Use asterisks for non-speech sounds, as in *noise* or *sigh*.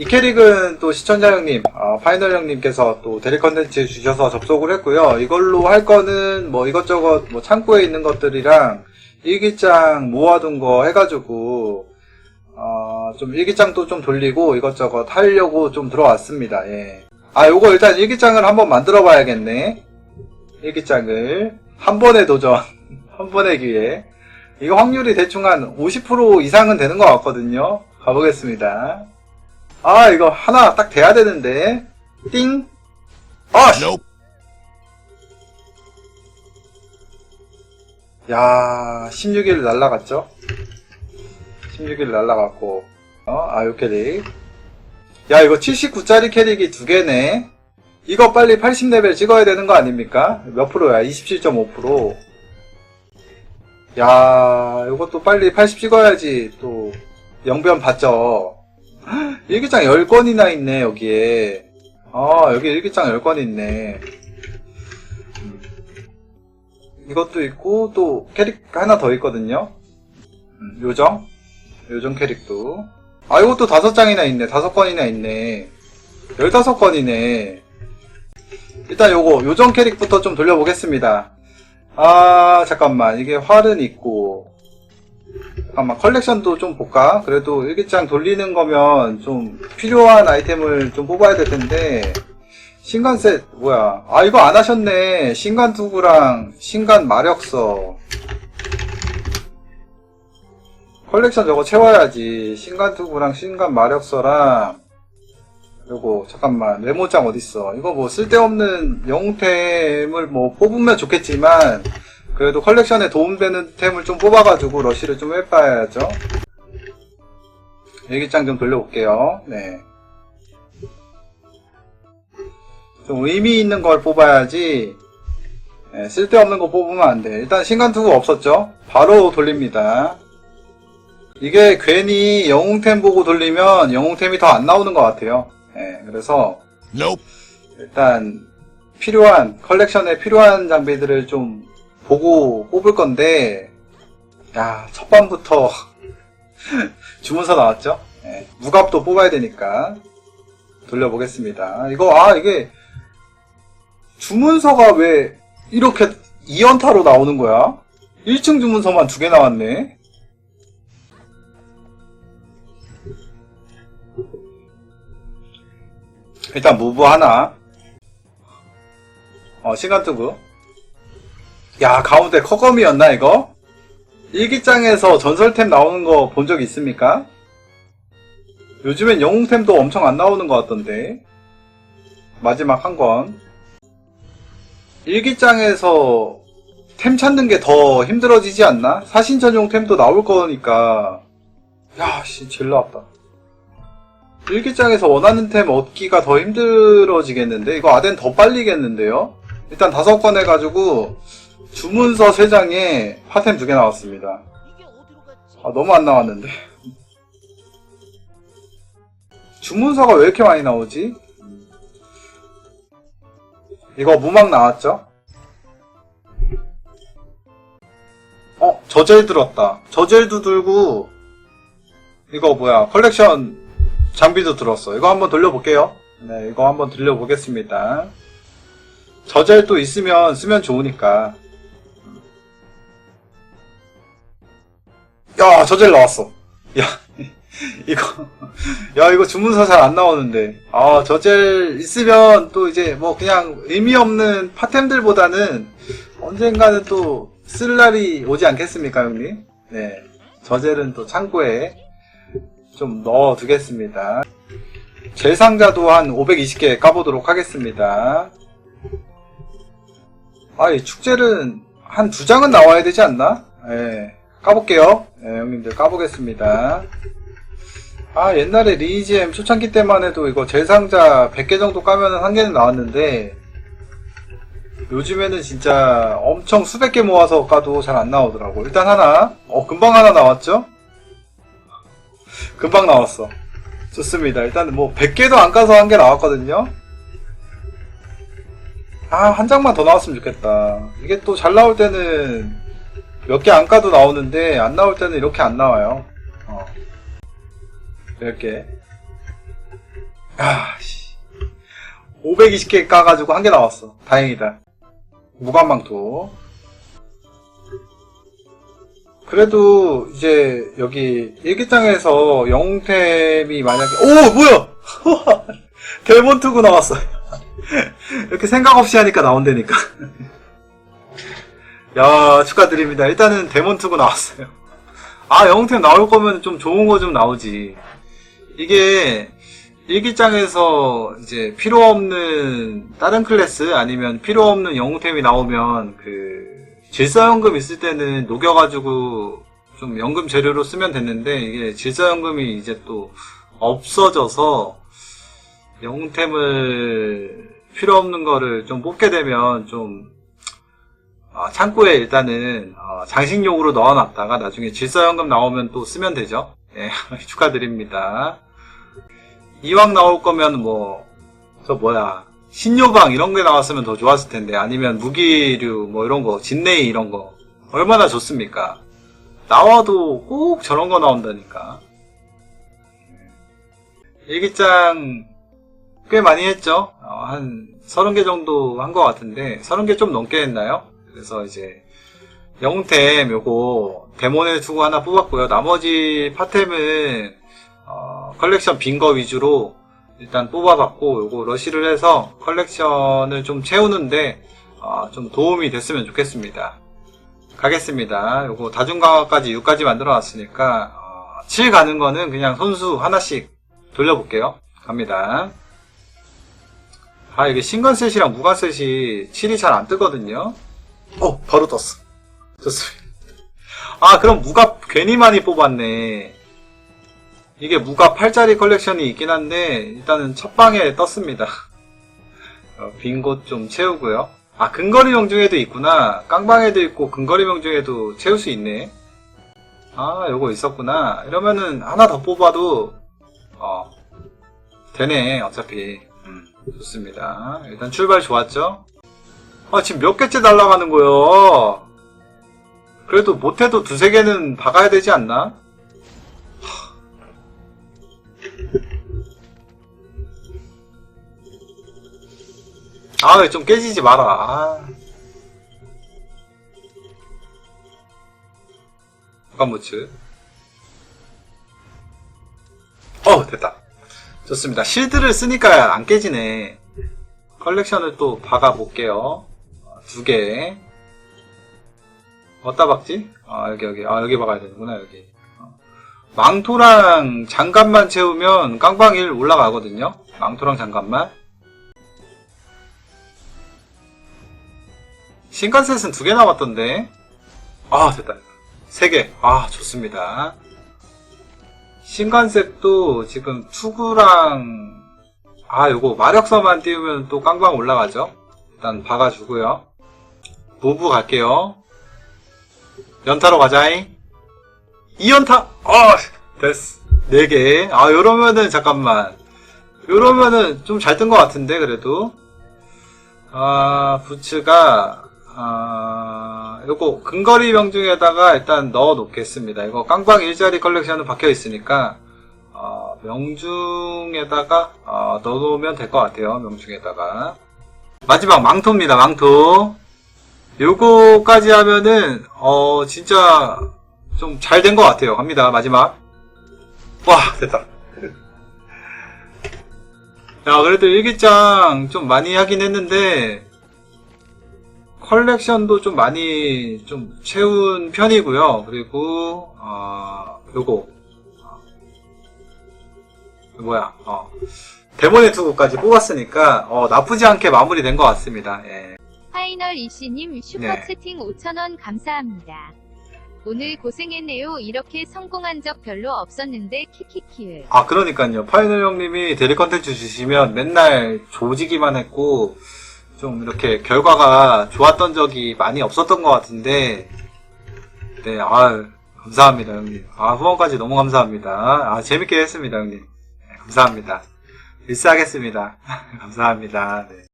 이 캐릭은 또 시청자 형님, 어, 파이널 형님께서 또 대리 컨텐츠 주셔서 접속을 했고요. 이걸로 할 거는 뭐 이것저것 뭐 창고에 있는 것들이랑 일기장 모아둔 거 해가지고 어, 좀 일기장도 좀 돌리고 이것저것 하려고 좀 들어왔습니다. 예. 아, 요거 일단 일기장을 한번 만들어 봐야겠네. 일기장을 한 번에 도전, *laughs* 한 번의 기회. 이거 확률이 대충 한 50% 이상은 되는 것 같거든요. 가보겠습니다. 아, 이거 하나 딱 돼야 되는데. 띵! 아, 씨! 야, 16일 날라갔죠? 16일 날라갔고. 어, 아, 요 캐릭. 야, 이거 79짜리 캐릭이 두 개네. 이거 빨리 80레벨 찍어야 되는 거 아닙니까? 몇 프로야? 27.5%. 야, 이것도 빨리 80 찍어야지 또 영변 받죠. 일기장 10건이나 있네, 여기에. 아, 여기 일기장 10건 있네. 음. 이것도 있고, 또 캐릭 하나 더 있거든요. 음, 요정? 요정 캐릭도. 아, 이것도 다섯 장이나 있네. 다섯 건이나 있네. 15건이네. 일단 요거, 요정 캐릭부터 좀 돌려보겠습니다. 아, 잠깐만. 이게 활은 있고. 잠깐만, 컬렉션도 좀 볼까? 그래도 일기장 돌리는 거면 좀 필요한 아이템을 좀 뽑아야 될 텐데. 신간셋, 뭐야. 아, 이거 안 하셨네. 신간 투구랑 신간 마력서. 컬렉션 저거 채워야지. 신간 투구랑 신간 마력서랑 요거 잠깐만 메모장 어딨어 이거 뭐 쓸데없는 영웅템을 뭐 뽑으면 좋겠지만 그래도 컬렉션에 도움되는 템을 좀 뽑아가지고 러쉬를 좀 해봐야죠. 일기장 좀 돌려볼게요. 네. 좀 의미 있는 걸 뽑아야지. 네, 쓸데없는 거 뽑으면 안 돼. 일단 신간투구 없었죠? 바로 돌립니다. 이게 괜히 영웅템 보고 돌리면 영웅템이 더 안 나오는 것 같아요. 예, 그래서. 일단 필요한 컬렉션에 필요한 장비들을 좀 보고 뽑을 건데 야 첫밤부터 *laughs* 주문서 나왔죠? 예, 무갑도 뽑아야 되니까 돌려보겠습니다. 이거 아 이게 주문서가 왜 이렇게 2연타로 나오는 거야? 1층 주문서만 두 개 나왔네. 일단 무브 하나. 어, 시간 투구. 야, 가운데 커검이었나, 이거? 일기장에서 전설템 나오는 거 본 적 있습니까? 요즘엔 영웅템도 엄청 안 나오는 것 같던데. 마지막 한 권. 일기장에서 템 찾는 게 더 힘들어지지 않나? 사신 전용 템도 나올 거니까. 야, 씨, 제일 나왔다. 일기장에서 원하는 템 얻기가 더 힘들어지겠는데? 이거 아덴 더 빨리겠는데요? 일단 다섯 건 해가지고 주문서 세 장에 파템 두개 나왔습니다. 아, 너무 안 나왔는데. 주문서가 왜 이렇게 많이 나오지? 이거 무막 나왔죠? 어, 저젤 들었다. 저젤도 들고, 이거 뭐야, 컬렉션 장비도 들었어. 이거 한번 돌려볼게요. 네, 이거 한번 돌려보겠습니다. 저젤도 있으면 쓰면 좋으니까. 야, 저젤 나왔어. 야, *laughs* 이거, 야, 이거 주문서 잘 안 나오는데. 아, 저젤 있으면 또 이제 뭐 그냥 의미 없는 파템들보다는 언젠가는 또 쓸 날이 오지 않겠습니까, 형님? 네. 저젤은 또 창고에 좀 넣어두겠습니다. 젤 상자도 한 520개 까보도록 하겠습니다. 아, 이 축제는 한두 장은 나와야 되지 않나? 예, 까볼게요. 예, 형님들 까보겠습니다. 아, 옛날에 리니지엠 초창기 때만 해도 이거 젤 상자 100개 정도 까면 한 개는 나왔는데, 요즘에는 진짜 엄청 수백 개 모아서 까도 잘 안 나오더라고. 일단 하나, 어, 금방 하나 나왔죠? 금방 나왔어. 좋습니다. 일단 뭐 100개도 안 까서 한 개 나왔거든요. 아, 한 장만 더 나왔으면 좋겠다. 이게 또 잘 나올 때는 몇 개 안 까도 나오는데 안 나올 때는 이렇게 안 나와요. 어. 이렇게. 아, 씨. 520개 까가지고 한 개 나왔어. 다행이다. 무관망토. 그래도 이제 여기 일기장에서 영웅템이 만약에 오 뭐야 *laughs* 데몬투구 나왔어 *laughs* 이렇게 생각 없이 하니까 나온다니까 *laughs* 야 축하드립니다. 일단은 데몬투구 나왔어요. 아 영웅템 나올 거면 좀 좋은 거 좀 나오지. 이게 일기장에서 이제 필요 없는 다른 클래스 아니면 필요 없는 영웅템이 나오면 그 질서연금 있을 때는 녹여가지고 좀 연금 재료로 쓰면 됐는데 이게 질서연금이 이제 또 없어져서 영웅템을 필요 없는 거를 좀 뽑게 되면 좀 아, 창고에 일단은 어, 장식용으로 넣어놨다가 나중에 질서연금 나오면 또 쓰면 되죠. 예, *laughs* 축하드립니다. 이왕 나올 거면 뭐, 저 뭐야, 신요방 이런 게 나왔으면 더 좋았을 텐데, 아니면 무기류 뭐 이런 거, 진네이 이런 거, 얼마나 좋습니까? 나와도 꼭 저런 거 나온다니까. 일기장 꽤 많이 했죠? 어, 한 30개 정도 한 것 같은데, 30개 좀 넘게 했나요? 그래서 이제, 영웅템 요거 데몬에 두고 하나 뽑았고요. 나머지 파템은 어, 컬렉션 빈 거 위주로 일단 뽑아봤고 요거 러시를 해서 컬렉션을 좀 채우는데 어, 좀 도움이 됐으면 좋겠습니다. 가겠습니다. 요거 다중강화까지 6까지 만들어 놨으니까 어, 7 가는 거는 그냥 손수 하나씩 돌려볼게요. 갑니다. 아 이게 신관셋이랑 무관셋이 7이 잘 안 뜨거든요. 어 바로 떴어. 좋습니다. 아 그럼 무가 괜히 많이 뽑았네. 이게 무가 8짜리 컬렉션이 있긴 한데 일단은 첫 방에 떴습니다. 어, 빈곳 좀 채우고요. 아 근거리 명중에도 있구나. 깡방에도 있고 근거리 명중에도 채울 수 있네. 아 요거 있었구나. 이러면은 하나 더 뽑아도 어 되네 어차피. 음, 좋습니다. 일단 출발 좋았죠? 아 지금 몇 개째 날아가는 거요? 그래도 못해도 두세 개는 박아야 되지 않나? 아, 좀 깨지지 마라. 아. 관무츠. 어, 됐다. 좋습니다. 실드를 쓰니까 안 깨지네. 컬렉션을 또 박아볼게요. 어, 두 개. 어디다 박지? 아, 여기, 여기. 아, 여기 박아야 되는구나, 여기. 어. 망토랑 장갑만 채우면 깡방 1 올라가거든요. 망토랑 장갑만. 신간셋은 두 개 남았던데. 아, 됐다. 세 개. 아, 좋습니다. 신간셋도 지금 투구랑, 아, 요거 마력서만 띄우면 또 깡방 올라가죠. 일단 박아주고요. 무브 갈게요. 연타로 가자잉. 2연타! 어, 됐어. 4개. 아, 요러면은, 잠깐만. 요러면은 좀 잘 뜬 것 같은데, 그래도. 아, 부츠가, 아, 요거 근거리 명중에다가 일단 넣어 놓겠습니다. 이거 깡방 일자리 컬렉션은 박혀 있으니까, 어, 명중에다가, 어, 넣어 놓으면 될 것 같아요. 명중에다가. 마지막 망토입니다, 망토. 요거까지 하면은, 어, 진짜, 좀 잘 된 것 같아요. 갑니다, 마지막. 와, 됐다. 야, 그래도 일기장 좀 많이 하긴 했는데, 컬렉션도 좀 많이 좀 채운 편이고요. 그리고, 어, 요거. 어, 뭐야, 어. 데모네 투구까지 뽑았으니까, 어, 나쁘지 않게 마무리된 것 같습니다. 예. 파이널 이씨님 슈퍼 네. 채팅 5,000원 감사합니다. 오늘 고생했네요. 이렇게 성공한 적 별로 없었는데 키키키을. 아, 그러니까요. 파이널 형님이 데리 컨텐츠 주시면 맨날 조지기만 했고, 좀 이렇게 결과가 좋았던 적이 많이 없었던 것 같은데, 네, 아 감사합니다, 형님. 아, 후원까지 너무 감사합니다. 아, 재밌게 했습니다, 형님. 네, 감사합니다. 일사하겠습니다. *laughs* 감사합니다. 네.